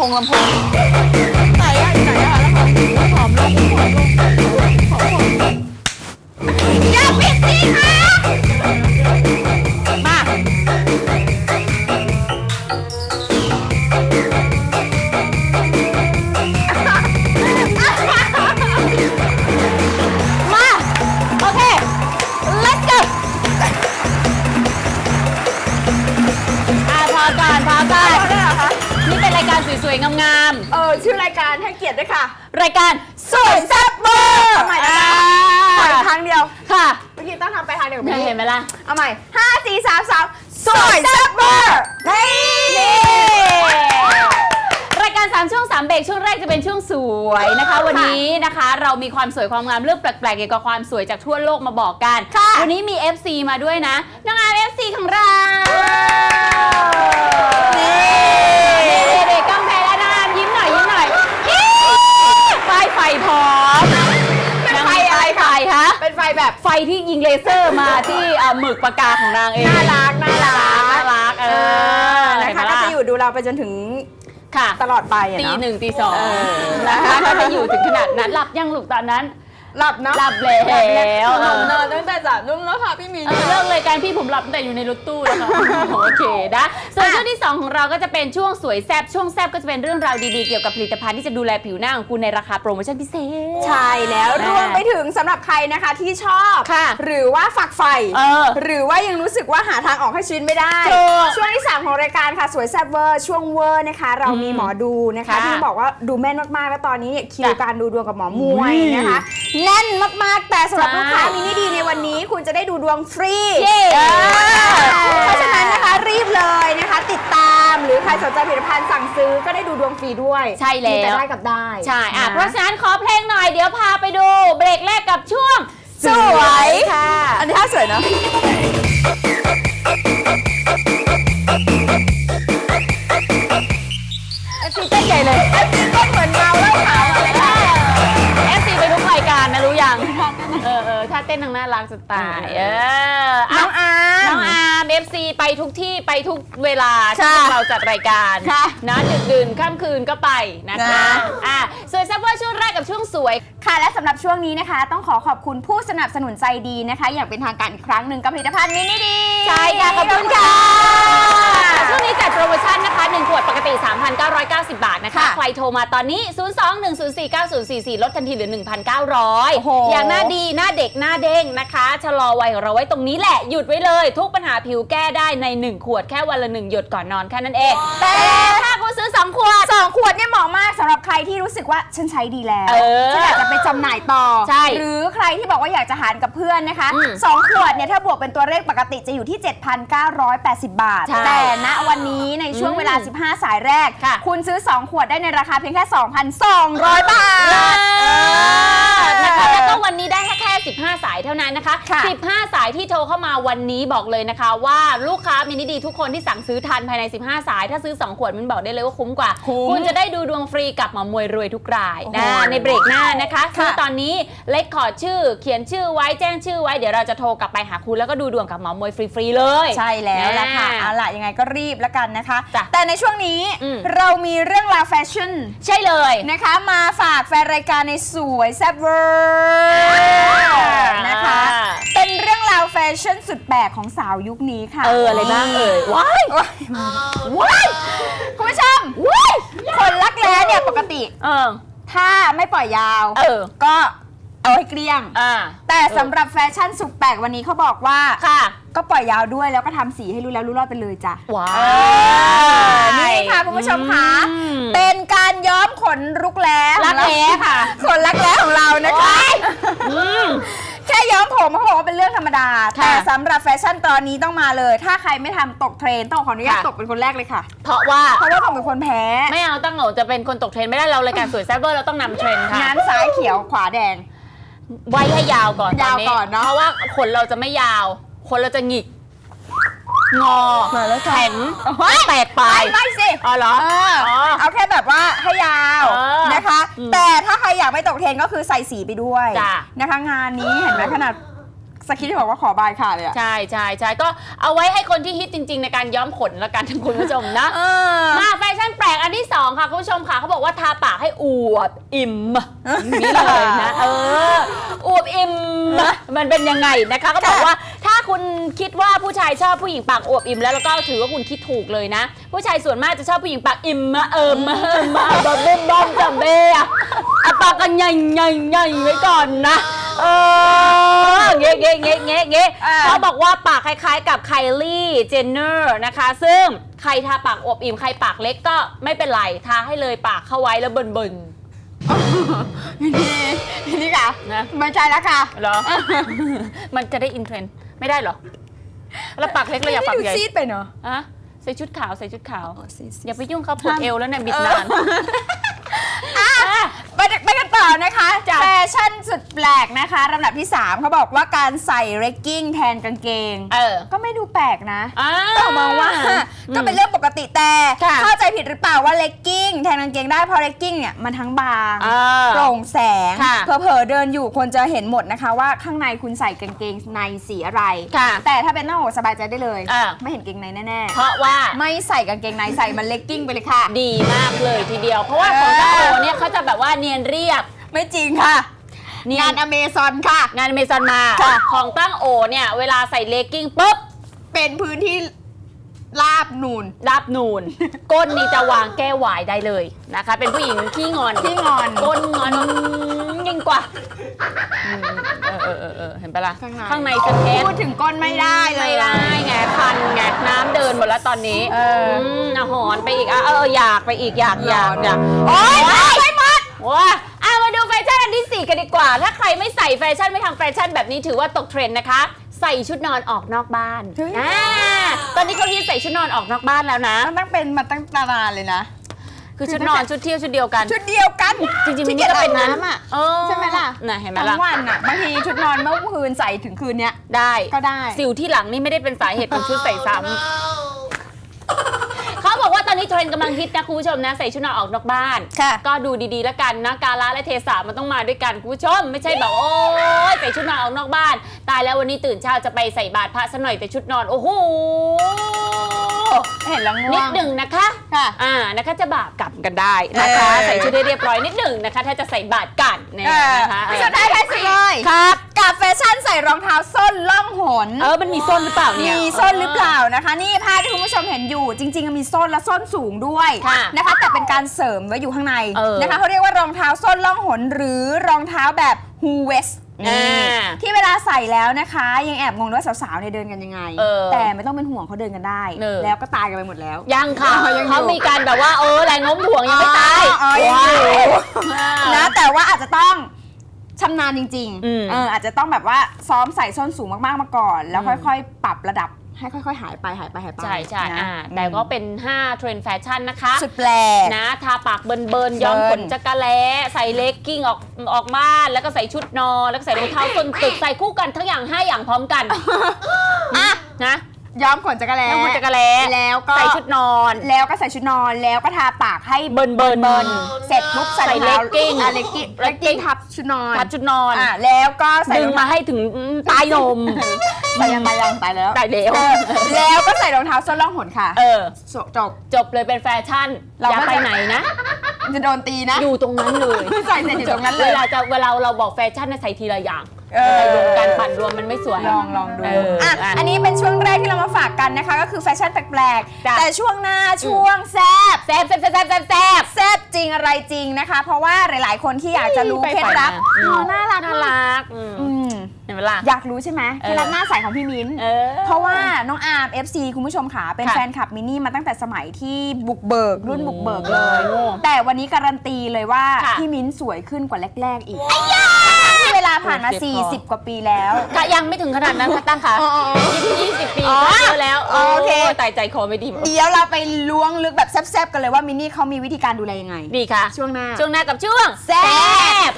พงลำโพงไหนอะอยู่ไหนอะแล้วหอมลงหอมลงหอมลงอย่าปิดสิคะมา วยๆ งามเออชื่อรายการให้เกียรติด้วยค่ะๆ รายการสวยแซ่บเบอร์ทำไมนะคะขออีกครั้งเดียวค่ะเมื่อกี้ต้องทำไปทางเดียวกับเนี่ยพี่เห็นไหมล่ะ เอาใหม่ห้าสี่สามสามสวยแซ่บเบอร์นี่รายการ 3 ช่วง 3 เบรกช่วงแรกจะเป็นช่วงสวยนะคะ วันนี้นะคะ เรามีความสวยความงามเรื่องแปลกๆเกี่ยวกับความสวยจากทั่วโลกมาบอกกัน วันนี้มี FC มาด้วยนะนางงาม FC ของเรา แบบไฟที่ยิงเลเซอร์มาที่เอ่อหมึกปากกาของนางเองน่ารักน่ารัก น่ารักเออนะเห็นไหมคะล่ก็จะอยู่ดูเราไปจนถึงค่ะตลอดไปอะตีเนาะ หนึ่งตีสองเออ นะคะก็จะอยู่ถึงขนาดนั้นหลับยังลูกตอนนั้น หลับเนาะหลับแล้วหลับนอนตั้งแต่สามทุ่มแล้วค่ะพี่มินเออเลิกเลยการพี่ผมหลับตั้งแต่อยู่ในรถตู้แล้วค่ะ โอเคนะส่วนช่วงที่ 2 ของเราก็จะเป็นช่วงสวยแซบช่วงแซบก็จะเป็นเรื่องราวดีๆ เกี่ยวกับผลิตภัณฑ์ที่จะดูแลผิวหน้าของคุณในราคาโปรโมชั่นพิเศษ ใช่แล้วนะรวมไปถึงสำหรับใครนะคะที่ชอบ ค่ะหรือว่าฝักใฝ่เออหรือว่ายังรู้สึกว่าหาทางออกให้ชีวิตไม่ได้ ถูกช่วงที่ 3 ของรายการค่ะสวยแซ่บเวอร์ ช่วงเวอร์นะคะ เรามีหมอดูนะคะค่ะที่บอกว่าดูแม่นมากๆ แล้วตอนนี้เนี่ยคิวจ้ะการดูดวงกับหมอมวยอุ้ยนะคะ แน่นมากๆ แต่สำหรับใช่ลูกค้ามินิดีในวันนี้คุณจะได้ดูดวงฟรีเย้เออเพราะฉะนั้นนะคะรีบเลยนะคะ ติดตามหรือใครสนใจผลิตภัณฑ์สั่งซื้อก็ได้ดูดวงฟรีด้วยใช่แล้ว มีแต่ได้กับได้ใช่อะนเพราะฉะนั้นขอเพลงหน่อยเดี๋ยวพาไปดู เบรกแรกกับช่วง สวยค่ะ อันนี้ท่าสวยเนาะเอฟซีเต้นใหญ่เลยไอ้จริงก็เหมือนเมาแล้วขาวอะไรค่ะเอฟซีไปทุกราย เออถ้าเต้นทางน่ารักจะตายเออน้อะองอาร์มน้องอาร์มเอฟซีไปทุกที่ไปทุกเวลาค่ะที่เราจัดรายการค่ะนะดึกดื่นค่ำคืนก็ไปนะคะนะอะสวยแซ่บเวอร์ช่วงแรกกับช่วงสวยค่ะและสำหรับช่วงนี้นะคะ ต้องขอขอบคุณผู้สนับสนุนใจดีนะคะ อย่างเป็นทางการอีกครั้งหนึ่งกับผลิตภัณฑ์มินิดีใช่ค่ะขอบคุณค่ะ โทรมาตอนนี้ 021049044 ลดทันทีเหลือ 1,900โอ้โหอย่างหน้าดีหน้าเด็กหน้าเด้งนะคะ ชะลอวัยของเราไว้ตรงนี้แหละ หยุดไว้เลย ทุกปัญหาผิวแก้ได้ใน 1 ขวดแค่วันละ 1 หยดก่อนนอนแค่นั้นเอง แต่ถ้าคุณซื้อ 2 ขวด ที่รู้สึกว่าฉันใช้ดีแล้วเออฉันอยากจะไปจำหน่ายต่อ ใช่หรือใครที่บอกว่าอยากจะหารกับเพื่อนนะคะอืมสองขวดเนี่ยถ้าบวกเป็นตัวเลขปกติจะอยู่ที่ 7,980 บาท ใช่แต่ณวันนี้ในช่วงอืมเวลา15 สายแรก ค่ะ คุณซื้อ 2 ขวดได้ในราคาเพียงแค่ 2,200 บาทนะคะแล้วก็วันนี้ได้แค่แค่ 15 สายเท่านั้นนะคะ ค่ะ 15สายที่โทรเข้ามาวันนี้บอกเลยนะคะ ว่าลูกค้ามินิดีทุกคนที่สั่งซื้อทันภายใน 15 สาย ถ้าซื้อ 2 ขวดมันบอกได้เลยว่าคุ้มกว่า คุ้มคุณจะได้ดูดวงฟรีกับหมอมวยรวยทุกรายนะโอ้โหในเบรกหน้านะคะค่ะ ซื้อตอนนี้เล็กขอชื่อ เขียนชื่อไว้แจ้งชื่อไว้เดี๋ยวเราจะโทรกลับไปหาคุณแล้วก็ดูดวงกับหมอมวยฟรีๆเลย ใช่แล้วล่ะค่ะอ่าเอาล่ะยังไงก็รีบแล้วกันนะคะ จ้ะแต่ในช่วงนี้อืม เรามีเรื่องราวแฟชั่นใช่เลย นะคะมาฝากแฟนรายการในสวยแซ่บเวอร์นะคะ เป็นเรื่องราวแฟชั่นสุดแปลกของสาวยุคนี้ค่ะ เอออะไรบ้างเอ่ยว้ายว้ายว้ายคุณผู้ชมว้ายคนรักแร้เนี่ยปกติ เออ ถ้าไม่ปล่อยยาว เออ ก็เอาให้เกลี้ยง อ่า แต่สำหรับแฟชั่นสุดแปลกวันนี้เขาบอกว่า ค่ะ ก็ปล่อยยาวด้วยแล้วก็ทำสีให้รู้แล้วรู้รอดไปเลยจ้ะว้าเออนี่ค่ะคุณผู้ชมค่ะ อืม เป็นการย้อมขนรุกแร้รักแร้ค่ะ ขนรักแร้ของเรานะคะ อืมแค่ ย้อมผมเขาบอกว่าเป็นเรื่องธรรมดา ค่ะแต่สำหรับแฟชั่นตอนนี้ต้องมาเลย ถ้าใครไม่ทำตกเทรนด์ต้องขออนุญาตค่ะ ตกเป็นคนแรกเลยค่ะ เพราะว่าเพราะว่าผมเป็นคนแพ้ ไม่เอาตั้งโหนจะเป็นคนตกเทรนด์ไม่ได้เรารายการสวยแซ่บเวอร์เราต้องนำเทรนด์ค่ะ งั้นซ้ายเขียวขวาแดง ไว้ให้ยาวก่อนยาวตก่อนเนอะ เพราะว่าขนเราจะไม่ยาว ขนเราจะหงิก งอมาแล้วจ้ะแข็งเฮ้ยแตกปลายไม่ไม่สิอ๋อเหรอเออออเอาแค่แบบว่าให้ยาวเออนะคะ อืมแต่ถ้าใครอยากไม่ตกเทรนด์ก็คือใส่สีไปด้วยจ้ะ นะคะ งานนี้เห็นไหมขนาด สคริปต์ที่บอกว่าขอบายค่ะเลยอะ ใช่ใช่ใช่ก็เอาไว้ให้คนที่ฮิตจริง ๆ ในการย้อมขนละกัน คุณผู้ชมนะเออมาแฟชั่นแปลกอันที่ 2 ค่ะ คุณผู้ชมค่ะเขาบอกว่าทาปากให้อวบอิ่มนี่เลยนะเอออวบอิ่มมันเป็นยังไงนะคะก็บอกว่าถ้าคุณคิดว่าผู้ชายชอบผู้หญิงปากอวบอิ่มแล้วแล้วก็ถือว่าคุณคิดถูกเลยนะ ผู้ชายส่วนมากจะชอบผู้หญิงปากอิ่มมาเอิมมาเอิมมาแบบเบ้มบ้อมจัมเบ้อะเอาปากกันใหญ่ใหญ่ใหญ่ไว้ก่อนนะ เออเงี้ยเงี้ยเงี้ยเงี้ยเงี้ยอ่าเขาบอกว่าปากคล้ายๆ กับไคลี่เจนเนอร์นะคะ ซึ่งใครทาปากอวบอิ่มใครปากเล็กก็ไม่เป็นไรทาให้เลยปากเข้าไว้แล้วเบิ่นนี่นี่ค่ะๆนะ ไม่ใช่แล้วค่ะเหรอ มันจะได้อินเทรนด์ไม่ได้เหรอ แล้วปากเล็กเราอยากปากดูใหญ่ซีดไปเนาะอะใส่ชุดขาวใส่ชุดขาว ซีดอย่าไปยุ่งเขาปวดเอวแล้วเนี่ยบิดนานไปไปกันต่อนะคะ จ้ะ แฟ ชั่นสุดแปลกนะคะลำดับที่ 3เขาบอกว่าการใส่เรกกิ้งแทนกางเกง เออ ก็ไม่ดูแปลกนะอ่า ก็มองว่า ก็เป็นเรื่องปกติแต่ค่ะเข้าใจผิดหรือเปล่าว่าเลกกิ้งแทนกางเกงได้เพราะเลกกิ้งเนี่ยมันทั้งบางเออโปร่งแสงค่ะ เผลอๆเดินอยู่คนจะเห็นหมดนะคะ ว่าข้างในคุณใส่กางเกงในสีอะไร ค่ะ แต่ถ้าเป็นหน้าอกสบายใจได้เลย อ่า ไม่เห็นเกงในแน่เพราะว่าๆ ไม่ใส่กางเกงในใส่มันเลกกิ้งไปเลยค่ะ ดีมากเลยทีเดียว เพราะว่าของตาโอเนี่ยเขาจะแบบว่าเนียนเรียบ ไม่จริงค่ะเนียงานนอเมซอนค่ะ งานเมซอนมาค่ะ ของตั้งโอเนี่ย เวลาใส่เลกกิ้งปุ๊บเป็นพื้นที่ราบนูน รับนูน ก้นนี่จะวางแก้วหวายได้เลยนะคะ เป็นผู้หญิงขี้งอนขี้งอน ก้นงอนยิ่งกว่าอืมเออเออเออเห็นปะล่ะข้างใน ข้างในสเก็ต พูดถึงก้นไม่ได้เลย ไม่ได้ไงคันไงน้ำเดินหมดแล้วตอนนี้เอออืมอะหอนไปอีกอะเอออยากไปอีกอยากอยากร้อนอยากโอ๊ยไม่หมดว้า 4 กันดีกว่า ถ้าใครไม่ใส่แฟชั่นไม่ทำแฟชั่นแบบนี้ถือว่าตกเทรนด์นะคะ ใส่ชุดนอนออกนอกบ้านเฮ้ยอ่าตอนนี้เขาฮิตใส่ชุดนอนออกนอกบ้านแล้วนะ มันต้องเป็นมาตั้งนานเลยนะ คือชุดนอนชุดเที่ยวชุดเดียวกัน ชุดเดียวกันจริงๆขี้มันเกียจก็เป็นอาบนั้นน้ำอะเออใช่ไหมล่ะน่ะเห็นไหมทั้ล่ะงวันอะบางทีชุดนอนเมื่อคืนใส่ถึงคืนเนี้ยได้ก็ได้สิวที่หลังนี่ไม่ได้เป็นสาเหตุของชุดใส่ซ้ำ เขาบอกว่าตอนนี้เทรนด์กำลังฮิตนะคุณผู้ชมนะใส่ชุดนอนออกนอกบ้าน ค่ะ ก็ดูดีๆแล้วกันนะกาละและเทศะมันต้องมาด้วยกันคุณผู้ชม ไม่ใช่แบบโอ้ยใส่ชุดนอนออกนอกบ้าน ตายแล้ววันนี้ตื่นเช้าจะไปใส่บาตรพระซะหน่อยแต่ชุดนอนโอ้โหเห็นแล้วง่วงนิดหนึ่งนะคะค่ะ อ่านะคะจะบาปกลับกันได้นะคะ เออ ใส่ชุดให้เรียบร้อยนิดหนึ่งนะคะ ถ้าจะใส่บาตรกันเนี่ยเออนะคะเออสุดท้ายท้ายสุดเลย ครับ กับแฟชั่นใส่รองเท้าส้นล่องหน เออ มันมีส้นหรือเปล่าเนี่ย มีส้นหรือเปล่านะคะ นี่ภาพที่คุณผู้ชมเห็นอยู่ จริงๆมันมีส้นและส้นสูงด้วยค่ะนะคะ แต่เป็นการเสริมไว้อยู่ข้างในเออ นะคะเขาเรียกว่ารองเท้าส้นล่องหน หรือรองเท้าแบบฮูเวส อ่า ที่เวลาใส่แล้วนะคะ ยังแอบงงด้วยว่าสาวๆเนี่ยเดินกันยังไง เออแต่ไม่ต้องเป็นห่วงเขาเดินกันได้ เออ แล้วก็ตายกันไปหมดแล้ว ยังค่ะอ๋อยังอยู่ เขามีการแบบว่าเออแรงโน้มถ่วงยังไม่ตายอ๋อยังอยู่ว้าว นะแต่ว่าอาจจะต้อง ชำนาญจริงอืมๆเอออาจจะต้องแบบว่าซ้อมใส่ส้นสูงมากๆมาก่อน แล้วอืมค่อยๆ ปรับระดับให้ค่อยๆ หายไปหายไปหายไปใช่ใช่นะอ่าแต่ก็เป็น 5 เทรนด์แฟชั่นนะคะ สุดแปลกนะ ทาปากเบิร์นเบิร์นๆย้อมเบิขร์นนจักระแล้ใส่เลกกิ้งออกออกบ้าน แล้วก็ใส่ชุดนอน แล้วก็ใส่รองเท้าส้นตึก ใส่คู่กันทั้งอย่างห้าอย่างพร้อมกันอะนะ ย้อมขนจักรแล้ย้อมขนจักรแล้แล้วก็ใส่ชุดนอน แล้วก็ใส่ชุดนอนแล้วก็ทาปากให้เบิร์นเบิร์น เบิร์นเสร็จปุ๊บใส่ใส่รองท้า legging อะเลกกิ้งเลกกิ้งทับชุดนอนทับชุดนอนอะแล้วก็ใส่ดึงรองมาเท้าให้ถึงใตายนมตายยังตายยังตายแล้วตายแล้วเออแล้วก็ใส่รองเท้าส้นล่องหนค่ะเออ จบ จบจบเลยเป็นแฟชั่นเราอย่าก็ ไปจะไหนนะ จะโดนตีนะอยู่ตรงนั้นเลย ใส่เสร็จอยู่ตรงนั้นเลเวยลาจะเวลาเราบอกแฟชั่นเนี่ยใส่ทีละอย่าง เออใส่รวมกันปั่นรวมมันไม่สวย ลองลองดูเอออ่อะอะอันนี้เป็นช่วงแรกที่เรามาฝากกันนะคะ ก็คือแฟชั่นแปลกจ้ะๆแต่ช่วงหน้าช่วงแซบแซ่บแซ่บแซ่บแซ่บแซ่บแซ่บ แซบจริงอะไรจริงนะคะ เพราะว่าหลายๆ คนที่อยากจะรู้ไปเคล็ดลับฝันนะอ๋อน่ารักน่ารักอืมอืมเห็นไหมล่ะ อยากรู้ใช่ไหมเคล็ดลับหน้าใสของพี่มิ้น เออ เพราะว่าน้องอาร์ม FC คุณผู้ชมค่ะเป็นค่ะแฟนคลับมินนี่มาตั้งแต่สมัยที่บุกเบิกรุ่นบุกเบิกเลย โอ้แต่วันนี้การันตีเลยว่าค่ะ พี่มิ้นสวยขึ้นกว่าแรก ๆ อีกที่เวลาผ่านมา 40 กว่าปีแล้วกะยังไม่ถึงขนาดนั้นค่ะตั้งค่ะอ๋ยี่สิบปีก็แล้วโอเค ยตายใจคอไม่ดีเดี๋ยวเราไปล้วงลึกแบบแซ่บๆกันเลยว่ามินนี่เขามีวิธีการดูแลยังไง ดีค่ะ ช่วงหน้า ช่วงหน้ากับช่วง แซ่บ